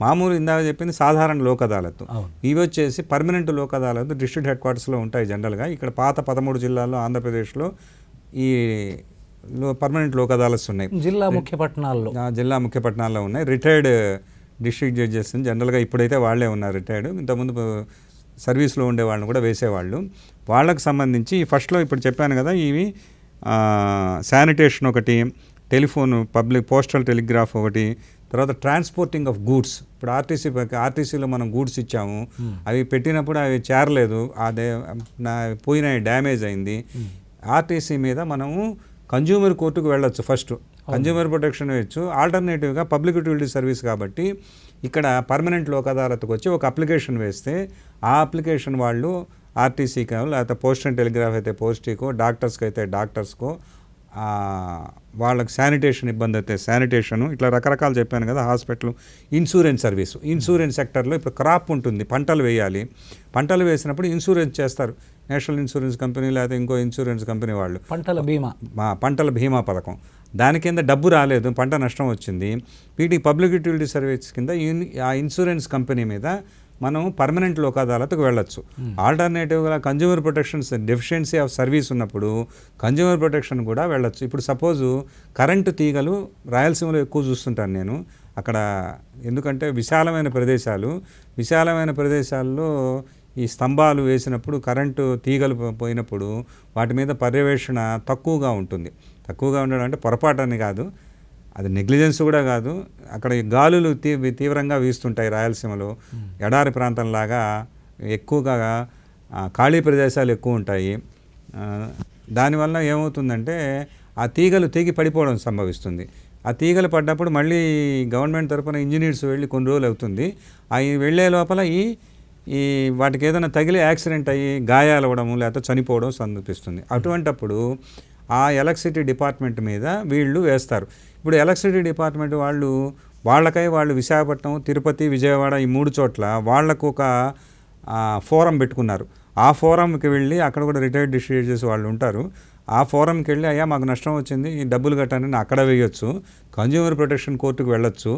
మామూలు ఇందాక చెప్పింది సాధారణ లోక్ అదాలత్. ఇవి వచ్చేసి permanent Lok Adalat district head క్వార్టర్స్లో ఉంటాయి జనరల్గా. ఇక్కడ పాత పదమూడు జిల్లాల్లో ఆంధ్రప్రదేశ్లో ఈ లో- పర్మనెంట్ లోక్ అదాలత్స్ ఉన్నాయి. జిల్లా ముఖ్య పట్టణాల్లో. జిల్లా ముఖ్య పట్టణాల్లో ఉన్నాయి. రిటైర్డ్ డిస్ట్రిక్ట్ జడ్జెస్ జనరల్గా ఇప్పుడైతే వాళ్ళే ఉన్నారు రిటైర్డ్. ఇంతకుముందు సర్వీస్లో ఉండే వాళ్ళని కూడా వేసేవాళ్ళు. వాళ్ళకు సంబంధించి ఫస్ట్లో ఇప్పుడు చెప్పాను కదా ఇవి శానిటేషన్ ఒకటి టెలిఫోన్ పబ్లిక్ పోస్టల్ టెలిగ్రాఫ్ ఒకటి తర్వాత ట్రాన్స్పోర్టింగ్ ఆఫ్ గూడ్స్. ఇప్పుడు ఆర్టీసీ ఆర్టీసీలో మనం గూడ్స్ ఇచ్చాము. అవి పెట్టినప్పుడు అవి చేరలేదు. అదే నా పోయిన డ్యామేజ్ అయింది. ఆర్టీసీ మీద మనము కన్జ్యూమర్ కోర్టుకు వెళ్ళొచ్చు ఫస్ట్. కన్జ్యూమర్ ప్రొటెక్షన్ ఇవ్వచ్చు ఆల్టర్నేటివ్గా పబ్లిక్ యూటిలిటీ సర్వీస్ కాబట్టి ఇక్కడ పర్మనెంట్ లోక్ అదాలత్కి వచ్చి ఒక అప్లికేషన్ వేస్తే ఆ అప్లికేషన్ వాళ్ళు ఆర్టీసీకో లేకపోతే పోస్ట్ అండ్ టెలిగ్రాఫ్ అయితే పోస్టీకో డాక్టర్స్కి అయితే డాక్టర్స్కో వాళ్ళకి శానిటేషన్ ఇబ్బంది అయితే శానిటేషను ఇట్లా రకరకాలు చెప్పాను కదా హాస్పిటల్ ఇన్సూరెన్స్ సర్వీసు. ఇన్సూరెన్స్ సెక్టర్లో ఇప్పుడు క్రాప్ ఉంటుంది పంటలు వేయాలి. పంటలు వేసినప్పుడు ఇన్సూరెన్స్ చేస్తారు. నేషనల్ ఇన్సూరెన్స్ కంపెనీ లేకపోతే ఇంకో ఇన్సూరెన్స్ కంపెనీ వాళ్ళు. పంటల బీమా. మా పంటల బీమా పథకం. దాని కింద డబ్బు రాలేదు పంట నష్టం వచ్చింది. వీటికి పబ్లిక్ యూటిలిటీ సర్వీస్ కింద ఇన్- ఆ ఇన్సూరెన్స్ కంపెనీ మీద మనం పర్మనెంట్ లోక్ అదాలత్కు వెళ్ళొచ్చు ఆల్టర్నేటివ్గా consumer protection deficiency of service ఉన్నప్పుడు కన్జ్యూమర్ ప్రొటెక్షన్ కూడా వెళ్ళొచ్చు. ఇప్పుడు సపోజు కరెంటు తీగలు రాయలసీమలో ఎక్కువ చూస్తుంటాను నేను. అక్కడ ఎందుకంటే విశాలమైన ప్రదేశాలు విశాలమైన ప్రదేశాల్లో ఈ స్తంభాలు వేసినప్పుడు కరెంటు తీగలు పోయినప్పుడు వాటి మీద పర్యవేక్షణ తక్కువగా ఉంటుంది. తక్కువగా ఉండడం అంటే పొరపాటు అని కాదు. అది నెగ్లిజెన్స్ కూడా కాదు. అక్కడ ఈ గాలులు తీ తీవ్రంగా వీస్తుంటాయి రాయలసీమలో. ఎడారి ప్రాంతంలాగా ఎక్కువగా ఖాళీ ప్రదేశాలు ఎక్కువ ఉంటాయి. దానివల్ల ఏమవుతుందంటే ఆ తీగలు తెగి పడిపోవడం సంభవిస్తుంది. ఆ తీగలు పడ్డప్పుడు మళ్ళీ గవర్నమెంట్ తరపున ఇంజనీర్స్ వెళ్ళి కొన్ని రోజులు అవుతుంది. అవి వెళ్ళే లోపల ఈ ఈ వాటికి ఏదైనా తగిలి యాక్సిడెంట్ అయ్యి గాయాలవ్వడము లేకపోతే చనిపోవడం సందర్భిస్తుంది అటువంటప్పుడు ఆ ఎలక్ట్రిసిటీ డిపార్ట్మెంట్ మీద వీళ్ళు వేస్తారు. ఇప్పుడు ఎలక్ట్రిసిటీ డిపార్ట్మెంట్ వాళ్ళు వాళ్ళకై వాళ్ళు విశాఖపట్నం తిరుపతి విజయవాడ ఈ మూడు చోట్ల వాళ్ళకు ఒక ఫోరం పెట్టుకున్నారు. ఆ ఫోరంకి వెళ్ళి అక్కడ కూడా రిటైర్డ్ డిస్ట్రిబ్యూట్ చేసే వాళ్ళు ఉంటారు. ఆ ఫోరంకి వెళ్ళి అయ్యా మాకు నష్టం వచ్చింది ఈ డబ్బులు కట్టని అక్కడ వేయొచ్చు కన్జ్యూమర్ ప్రొటెక్షన్ కోర్టుకు వెళ్ళొచ్చు.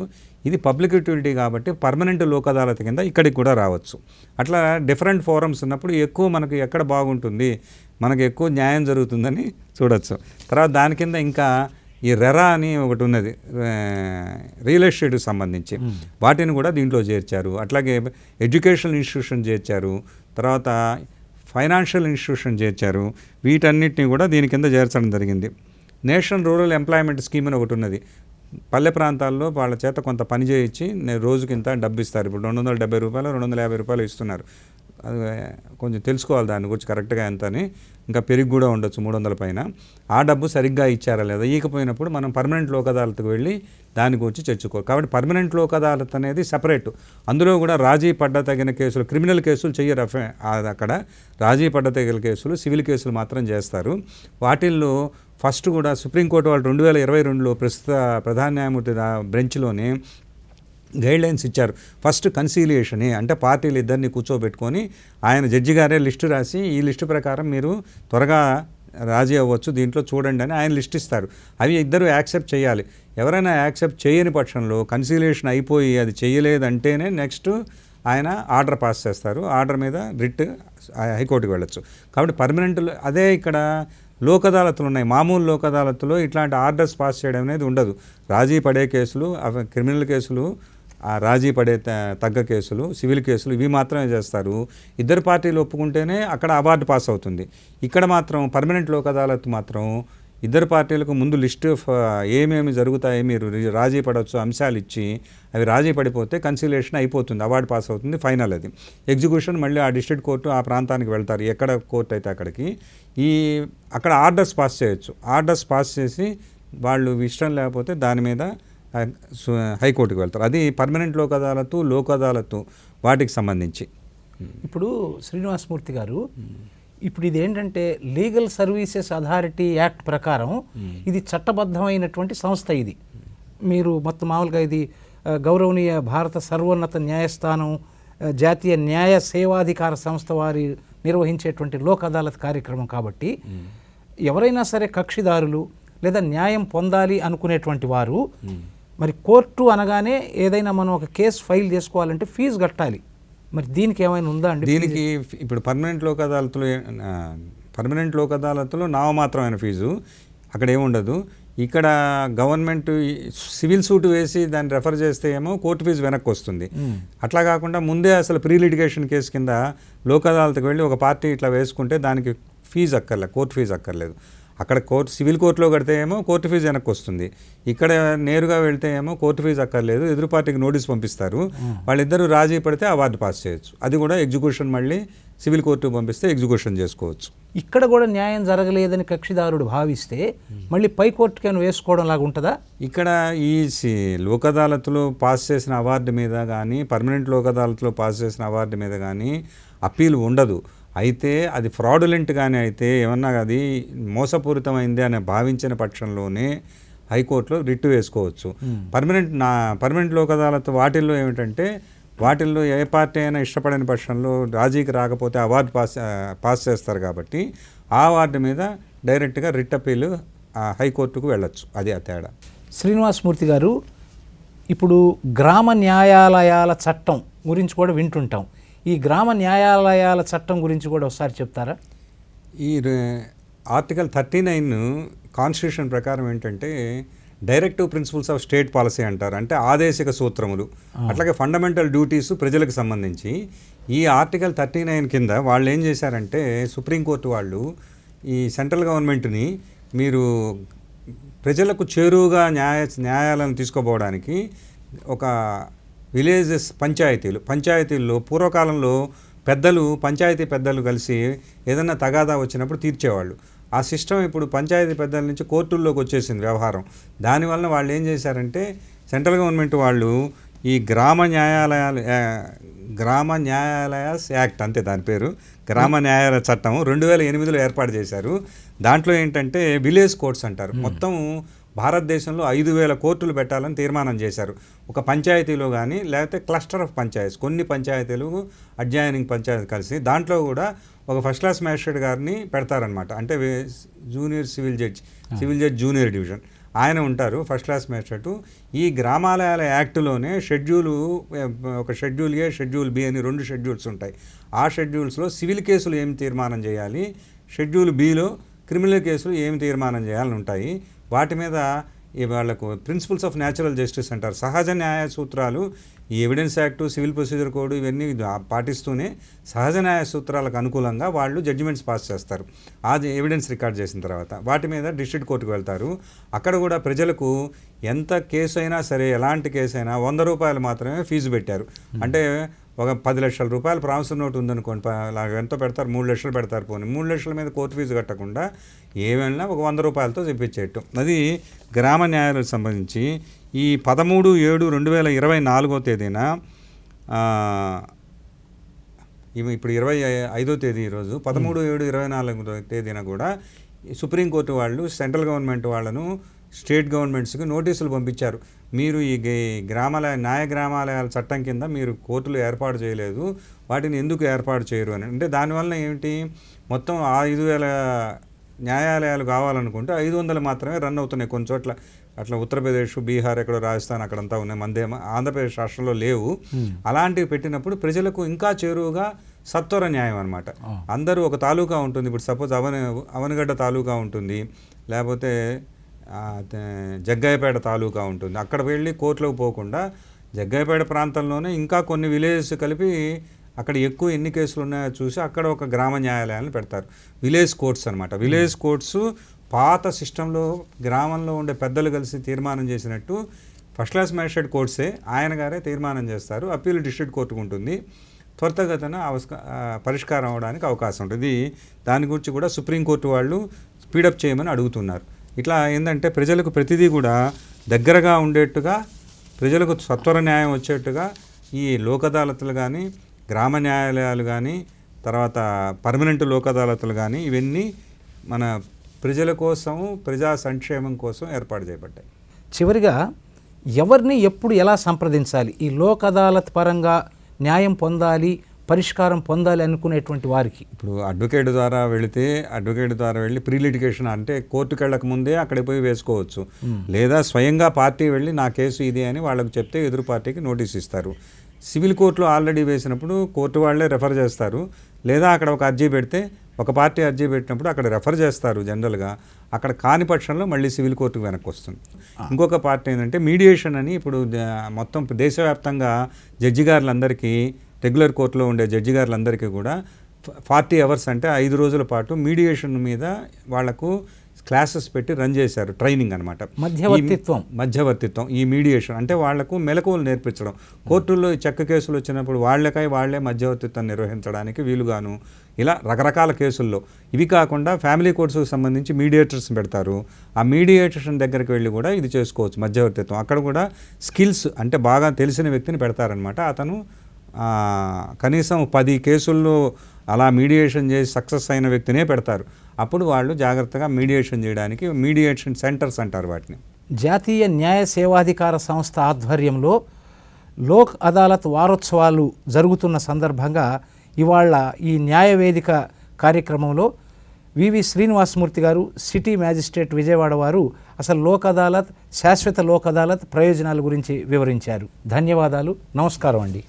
ఇది పబ్లిక్ యూటిలిటీ కాబట్టి పర్మనెంట్ లోక్ అదాలత్ కింద ఇక్కడికి కూడా రావచ్చు. అట్లా డిఫరెంట్ ఫోరమ్స్ ఉన్నప్పుడు ఎక్కువ మనకు ఎక్కడ బాగుంటుంది మనకు ఎక్కువ న్యాయం జరుగుతుందని చూడొచ్చు. తర్వాత దాని కింద ఇంకా ఈ రెరా అని ఒకటి ఉన్నది రియల్ ఎస్టేట్కి సంబంధించి. వాటిని కూడా దీంట్లో చేర్చారు. అట్లాగే ఎడ్యుకేషనల్ ఇన్స్టిట్యూషన్ చేర్చారు. తర్వాత ఫైనాన్షియల్ ఇన్స్టిట్యూషన్ చేర్చారు. వీటన్నిటిని కూడా దీని కింద చేర్చడం జరిగింది. నేషనల్ రూరల్ ఎంప్లాయ్మెంట్ స్కీమ్ అని ఒకటి ఉన్నది. పల్లె ప్రాంతాల్లో వాళ్ళ చేత కొంత పని చేయించి రోజుకింత డబ్బు ఇస్తారు ఇప్పుడు రెండు వందల డెబ్బై రూపాయలు రెండు వందల యాభై రూపాయలు ఇస్తున్నారు. అది కొంచెం తెలుసుకోవాలి దాని గురించి కరెక్ట్గా ఎంత అని ఇంకా పెరిగి కూడా ఉండొచ్చు మూడు వందల పైన. ఆ డబ్బు సరిగ్గా ఇచ్చారా లేదా? ఇకపోయినప్పుడు మనం పర్మనెంట్ లోక్ అదాలత్కి వెళ్ళి దాని గురించి చర్చుకో కాబట్టి పర్మనెంట్ లోక్ అదాలత్ అనేది సపరేట్. అందులో కూడా రాజీ పడ్డ తగిన కేసులు క్రిమినల్ కేసులు చెయ్యరు అక్కడ. రాజీ పడ్డ తగిన కేసులు సివిల్ కేసులు మాత్రం చేస్తారు. వాటిల్లో ఫస్ట్ కూడా సుప్రీంకోర్టు వాళ్ళు రెండు వేల ఇరవై రెండులో ప్రస్తుత ప్రధాన న్యాయమూర్తి బెంచ్లోనే గైడ్లైన్స్ ఇచ్చారు. ఫస్ట్ కన్సీలియేషనే అంటే పార్టీలు ఇద్దరిని కూర్చోబెట్టుకొని ఆయన జడ్జి గారే లిస్టు రాసి ఈ లిస్టు ప్రకారం మీరు త్వరగా రాజీ అవ్వచ్చు దీంట్లో చూడండి అని ఆయన లిస్ట్ ఇస్తారు. అవి ఇద్దరు యాక్సెప్ట్ చేయాలి. ఎవరైనా యాక్సెప్ట్ చేయని పక్షంలో కన్సీలియేషన్ అయిపోయి అది చేయలేదంటేనే నెక్స్ట్ ఆయన ఆర్డర్ పాస్ చేస్తారు. ఆర్డర్ మీద రిట్ హైకోర్టుకి వెళ్ళచ్చు. కాబట్టి పర్మనెంట్ అదే ఇక్కడ లోక్ అదాలతులు ఉన్నాయి. మామూలు లోక్ అదాలతులో ఇట్లాంటి ఆర్డర్స్ పాస్ చేయడం అనేది ఉండదు. రాజీ పడే కేసులు అవి క్రిమినల్ కేసులు రాజీ పడే తగ్గ కేసులు సివిల్ కేసులు ఇవి మాత్రమే చేస్తారు. ఇద్దరు పార్టీలు ఒప్పుకుంటేనే అక్కడ అవార్డు పాస్ అవుతుంది. ఇక్కడ మాత్రం పర్మనెంట్ లోక్ అదాలత్ మాత్రం ఇద్దరు పార్టీలకు ముందు లిస్ట్ ఆఫ్ ఏమేమి జరుగుతాయి మీరు రాజీ పడవచ్చు అంశాలు ఇచ్చి అవి రాజీ పడిపోతే కన్సిలేషన్ అయిపోతుంది. అవార్డు పాస్ అవుతుంది ఫైనల్ అది. ఎగ్జిక్యూషన్ మళ్ళీ ఆ డిస్ట్రిక్ట్ కోర్టు ఆ ప్రాంతానికి వెళ్తారు. ఎక్కడ కోర్టు అయితే అక్కడికి. ఈ అక్కడ ఆర్డర్స్ పాస్ చేయొచ్చు. ఆర్డర్స్ పాస్ చేసి వాళ్ళు ఇష్టం లేకపోతే దాని మీద హైకోర్టుకి వెళ్తారు. అది పర్మనెంట్ లోక్ అదాలత్ లోక్ అదాలత్ వాటికి సంబంధించి. ఇప్పుడు శ్రీనివాసమూర్తి గారు ఇప్పుడు ఇది ఏంటంటే లీగల్ సర్వీసెస్ అథారిటీ యాక్ట్ ప్రకారం ఇది చట్టబద్ధమైనటువంటి సంస్థ ఇది. మీరు మొత్తం మామూలుగా ఇది గౌరవనీయ భారత సర్వోన్నత న్యాయస్థానం జాతీయ న్యాయ సేవాధికార సంస్థ వారి నిర్వహించేటువంటి లోక్ అదాలత్ కార్యక్రమం కాబట్టి ఎవరైనా సరే కక్షిదారులు లేదా న్యాయం పొందాలి అనుకునేటువంటి వారు మరి కోర్టు అనగానే ఏదైనా మనం ఒక కేసు ఫైల్ చేసుకోవాలంటే ఫీజు కట్టాలి. మరి దీనికి ఏమైనా ఉందా అండి? దీనికి ఇప్పుడు పర్మనెంట్ లోక్ అదాలత్లో పర్మనెంట్ లోక్ అదాలత్లో నామమాత్రమైన ఫీజు అక్కడ ఏముండదు ఇక్కడ గవర్నమెంట్ సివిల్ సూట్ వేసి దాన్ని రెఫర్ చేస్తే ఏమో కోర్టు ఫీజు వెనక్కి వస్తుంది. అట్లా కాకుండా ముందే అసలు ప్రీ లిటిగేషన్ కేసు కింద లోక్ అదాలత్కి వెళ్ళి ఒక పార్టీ ఇట్లా వేసుకుంటే దానికి ఫీజు అక్కర్లేదు కోర్టు ఫీజు అక్కర్లేదు. అక్కడ కోర్టు సివిల్ కోర్టులో కడితే ఏమో కోర్టు ఫీజు వెనక్కి వస్తుంది. ఇక్కడ నేరుగా వెళ్తే ఏమో కోర్టు ఫీజు అక్కర్లేదు ఎదురు పార్టీకి నోటీస్ పంపిస్తారు. వాళ్ళిద్దరూ రాజీ పడితే అవార్డు పాస్ చేయొచ్చు. అది కూడా ఎగ్జిక్యూషన్ మళ్ళీ సివిల్ కోర్టుకు పంపిస్తే ఎగ్జిక్యూషన్ చేసుకోవచ్చు. ఇక్కడ కూడా న్యాయం జరగలేదని కక్షిదారుడు భావిస్తే మళ్ళీ పై కోర్టుకైనా వేసుకోవడం లాగా ఉంటుందా? ఇక్కడ ఈ సి- లోక్ అదాలత్లో పాస్ చేసిన అవార్డు మీద కానీ పర్మనెంట్ లోక్ అదాలత్లో పాస్ చేసిన అవార్డు మీద కానీ అప్పీల్ ఉండదు. అయితే అది ఫ్రాడులెంట్గానే అయితే ఏమన్నా అది మోసపూరితమైంది అని భావించిన పక్షంలోనే హైకోర్టులో రిట్ వేసుకోవచ్చు. పర్మనెంట్ నా పర్మనెంట్ లోక్ అదాలత్ వాటిల్లో ఏమిటంటే వాటిల్లో ఏ పార్టీ అయినా ఇష్టపడని పక్షంలో రాజీకి రాకపోతే అవార్డు పాస్ పాస్ చేస్తారు కాబట్టి ఆ అవార్డు మీద డైరెక్ట్గా రిట్ అప్పీల్ హైకోర్టుకు వెళ్ళొచ్చు. అది ఆ తేడా. శ్రీనివాసమూర్తి గారు ఇప్పుడు గ్రామ న్యాయాలయాల చట్టం గురించి కూడా వింటుంటాం. ఈ గ్రామ న్యాయాలయాల చట్టం గురించి కూడా ఒకసారి చెప్తారా? ఈ ఆర్టికల్ థర్టీ నైన్ కాన్స్టిట్యూషన్ ప్రకారం ఏంటంటే directive principles of state policy అంటారు. అంటే ఆదేశిక సూత్రములు. అట్లాగే ఫండమెంటల్ డ్యూటీస్ ప్రజలకు సంబంధించి. ఈ ఆర్టికల్ థర్టీ నైన్ కింద వాళ్ళు ఏం చేశారంటే సుప్రీంకోర్టు వాళ్ళు ఈ సెంట్రల్ గవర్నమెంట్ని మీరు ప్రజలకు చేరువుగా న్యాయ న్యాయాలను తీసుకోపోవడానికి ఒక విలేజెస్ పంచాయతీలు. పంచాయతీల్లో పూర్వకాలంలో పెద్దలు పంచాయతీ పెద్దలు కలిసి ఏదన్నా తగాదా వచ్చినప్పుడు తీర్చేవాళ్ళు. ఆ సిస్టమ్ ఇప్పుడు పంచాయతీ పెద్దల నుంచి కోర్టుల్లోకి వచ్చేసింది వ్యవహారం. దానివల్ల వాళ్ళు ఏం చేశారంటే సెంట్రల్ గవర్నమెంట్ వాళ్ళు ఈ గ్రామ న్యాయాలయాలు గ్రామ న్యాయాలయాస్ యాక్ట్ అంతే దాని పేరు. గ్రామ న్యాయాలయ చట్టం రెండు వేల ఎనిమిదిలో ఏర్పాటు చేశారు. దాంట్లో ఏంటంటే విలేజ్ కోర్ట్స్ అంటారు. మొత్తం భారతదేశంలో ఐదు వేల కోర్టులు పెట్టాలని తీర్మానం చేశారు. ఒక పంచాయతీలో కానీ లేకపోతే క్లస్టర్ ఆఫ్ పంచాయతీస్ కొన్ని పంచాయతీలు అడ్జాయినింగ్ పంచాయతీ కలిసి దాంట్లో కూడా ఒక ఫస్ట్ క్లాస్ మ్యాజిస్ట్రేట్ గారిని పెడతారనమాట అంటే junior civil judge civil judge junior division. ఆయన ఉంటారు ఫస్ట్ క్లాస్ మ్యాజిస్ట్రేట్. ఈ గ్రామాలయాల యాక్ట్లోనే షెడ్యూలు ఒక షెడ్యూల్ ఏ షెడ్యూల్ బి అని రెండు షెడ్యూల్స్ ఉంటాయి. ఆ షెడ్యూల్స్లో సివిల్ కేసులు ఏం తీర్మానం చేయాలి షెడ్యూల్ బిలో క్రిమినల్ కేసులు ఏం తీర్మానం చేయాలని ఉంటాయి. వాటి మీద ఈ వాళ్ళకు ప్రిన్సిపల్స్ ఆఫ్ న్యాచురల్ జస్టిస్ అంటారు. సహజ న్యాయ సూత్రాలు ఈ evidence act civil procedure code ఇవన్నీ పాటిస్తూనే సహజ న్యాయ సూత్రాలకు అనుకూలంగా వాళ్ళు జడ్జిమెంట్స్ పాస్ చేస్తారు. ఆ ఎవిడెన్స్ రికార్డ్ చేసిన తర్వాత వాటి మీద డిస్ట్రిక్ట్ కోర్టుకు వెళ్తారు. అక్కడ కూడా ప్రజలకు ఎంత కేసు అయినా సరే ఎలాంటి కేసు అయినా వంద రూపాయలు మాత్రమే ఫీజు పెట్టారు. అంటే ఒక పది లక్షల రూపాయలు ప్రామిసర్ నోట్ ఉందనుకోండి అలాగ ఎంతో పెడతారు మూడు లక్షలు పెడతారు పోనీ. మూడు లక్షల మీద కోర్టు ఫీజు కట్టకుండా ఏమైనా ఒక వంద రూపాయలతో చెప్పించేయటం అది గ్రామ న్యాయాలకు సంబంధించి ఈ పదమూడు ఏడు రెండు వేల ఇరవై నాలుగో తేదీన ఇప్పుడు ఇరవై ఐదో తేదీ ఈరోజు పదమూడు ఏడు ఇరవై నాలుగో తేదీన కూడా సుప్రీంకోర్టు వాళ్ళు సెంట్రల్ గవర్నమెంట్ వాళ్ళను స్టేట్ గవర్నమెంట్స్కి నోటీసులు పంపించారు. మీరు ఈ గే- గ్రామాలయ న్యాయ గ్రామాలయాల చట్టం కింద మీరు కోర్టులు ఏర్పాటు చేయలేదు. వాటిని ఎందుకు ఏర్పాటు చేయరు అని. అంటే దానివల్ల ఏమిటి? మొత్తం ఐదు వేల న్యాయాలయాలు కావాలనుకుంటే ఐదు వందలు మాత్రమే రన్ అవుతున్నాయి కొన్ని చోట్ల. అట్లా ఉత్తరప్రదేశ్ బీహార్ ఎక్కడో రాజస్థాన్ అక్కడంతా ఉన్నాయి. మందేమో ఆంధ్రప్రదేశ్ రాష్ట్రంలో లేవు. అలాంటివి పెట్టినప్పుడు ప్రజలకు ఇంకా చేరువుగా సత్వర న్యాయం అనమాట అందరూ ఒక తాలూకా ఉంటుంది. ఇప్పుడు సపోజ్ అవన అవనగడ్డ తాలూకా ఉంటుంది. లేకపోతే జగ్గయ్యపేట తాలూకా ఉంటుంది. అక్కడ వెళ్ళి కోర్టులోకి పోకుండా జగ్గయ్యపేట ప్రాంతంలోనే ఇంకా కొన్ని విలేజెస్ కలిపి అక్కడ ఎక్కువ ఎన్ని కేసులు ఉన్నాయో చూసి అక్కడ ఒక గ్రామ న్యాయాలయాలను పెడతారు. విలేజ్ కోర్ట్స్ అనమాట విలేజ్ కోర్ట్స్ పాత సిస్టంలో గ్రామంలో ఉండే పెద్దలు కలిసి తీర్మానం చేసినట్టు ఫస్ట్ క్లాస్ మ్యాజిస్ట్రేట్ కోర్ట్సే ఆయన గారే తీర్మానం చేస్తారు. అప్పీల్ డిస్ట్రిక్ట్ కోర్టుకు ఉంటుంది. త్వరితగతన అవస్క పరిష్కారం అవడానికి అవకాశం ఉంటుంది. ఇది దాని గురించి కూడా సుప్రీంకోర్టు వాళ్ళు స్పీడప్ చేయమని అడుగుతున్నారు. ఇట్లా ఏంటంటే ప్రజలకు ప్రతిదీ కూడా దగ్గరగా ఉండేట్టుగా ప్రజలకు సత్వర న్యాయం వచ్చేట్టుగా ఈ లోక్ అదాలతులు కానీ గ్రామ న్యాయాలయాలు కానీ తర్వాత పర్మనెంట్ లోక్ అదాలతులు కానీ ఇవన్నీ మన ప్రజల కోసము ప్రజా సంక్షేమం కోసం ఏర్పాటు చేయబడ్డాయి. చివరిగా ఎవరిని ఎప్పుడు ఎలా సంప్రదించాలి? ఈ లోక్ అదాలత్ పరంగా న్యాయం పొందాలి పరిష్కారం పొందాలి అనుకునేటువంటి వారికి. ఇప్పుడు అడ్వకేట్ ద్వారా వెళితే అడ్వకేట్ ద్వారా వెళ్ళి ప్రీ లిటిగేషన్ అంటే కోర్టుకు వెళ్ళక ముందే అక్కడికి పోయి వేసుకోవచ్చు. లేదా స్వయంగా పార్టీ వెళ్ళి నా కేసు ఇది అని వాళ్ళకు చెప్తే ఎదురు పార్టీకి నోటీస్ ఇస్తారు. సివిల్ కోర్టులో ఆల్రెడీ వేసినప్పుడు కోర్టు వాళ్ళే రెఫర్ చేస్తారు. లేదా అక్కడ ఒక అర్జీ పెడితే ఒక పార్టీ అర్జీ పెట్టినప్పుడు అక్కడ రెఫర్ చేస్తారు జనరల్గా. అక్కడ కాని పక్షంలో మళ్ళీ సివిల్ కోర్టుకు వెనక్కి వస్తుంది. ఇంకొక పార్టీ ఏంటంటే మీడియేషన్ అని ఇప్పుడు మొత్తం దేశవ్యాప్తంగా జడ్జి గారులందరికీ రెగ్యులర్ కోర్టులో ఉండే జడ్జి గారులందరికీ కూడా ఫార్టీ అవర్స్ అంటే ఐదు రోజుల పాటు మీడియేషన్ మీద వాళ్ళకు క్లాసెస్ పెట్టి రన్ చేశారు ట్రైనింగ్ అనమాట మధ్యవర్తిత్వం. మధ్యవర్తిత్వం ఈ మీడియేషన్. అంటే వాళ్ళకు మెలకువలు నేర్పించడం. కోర్టుల్లో ఈ చెక్క కేసులు వచ్చినప్పుడు వాళ్ళకై వాళ్ళే మధ్యవర్తిత్వం నిర్వహించడానికి వీలుగాను ఇలా రకరకాల కేసుల్లో. ఇవి కాకుండా ఫ్యామిలీ కోర్ట్స్కి సంబంధించి మీడియేటర్స్ పెడతారు. ఆ మీడియేషన్ దగ్గరికి వెళ్ళి కూడా ఇది చేసుకోవచ్చు మధ్యవర్తిత్వం. అక్కడ కూడా స్కిల్స్ అంటే బాగా తెలిసిన వ్యక్తిని పెడతారనమాట అతను కనీసం పది కేసుల్లో అలా మీడియేషన్ చేసి సక్సెస్ అయిన వ్యక్తినే పెడతారు. అప్పుడు వాళ్ళు జాగ్రత్తగా మీడియేషన్ చేయడానికి మీడియేషన్ సెంటర్స్ అంటారు వాటిని. జాతీయ న్యాయ సేవాధికార సంస్థ ఆధ్వర్యంలో లోక్ అదాలత్ వారోత్సవాలు జరుగుతున్న సందర్భంగా ఇవాళ ఈ న్యాయ వేదిక కార్యక్రమంలో వివి శ్రీనివాసమూర్తి గారు సిటీ మ్యాజిస్ట్రేట్ విజయవాడ వారు అసలు లోక్ అదాలత్ శాశ్వత లోక్ అదాలత్ ప్రయోజనాల గురించి వివరించారు. ధన్యవాదాలు. నమస్కారం అండి.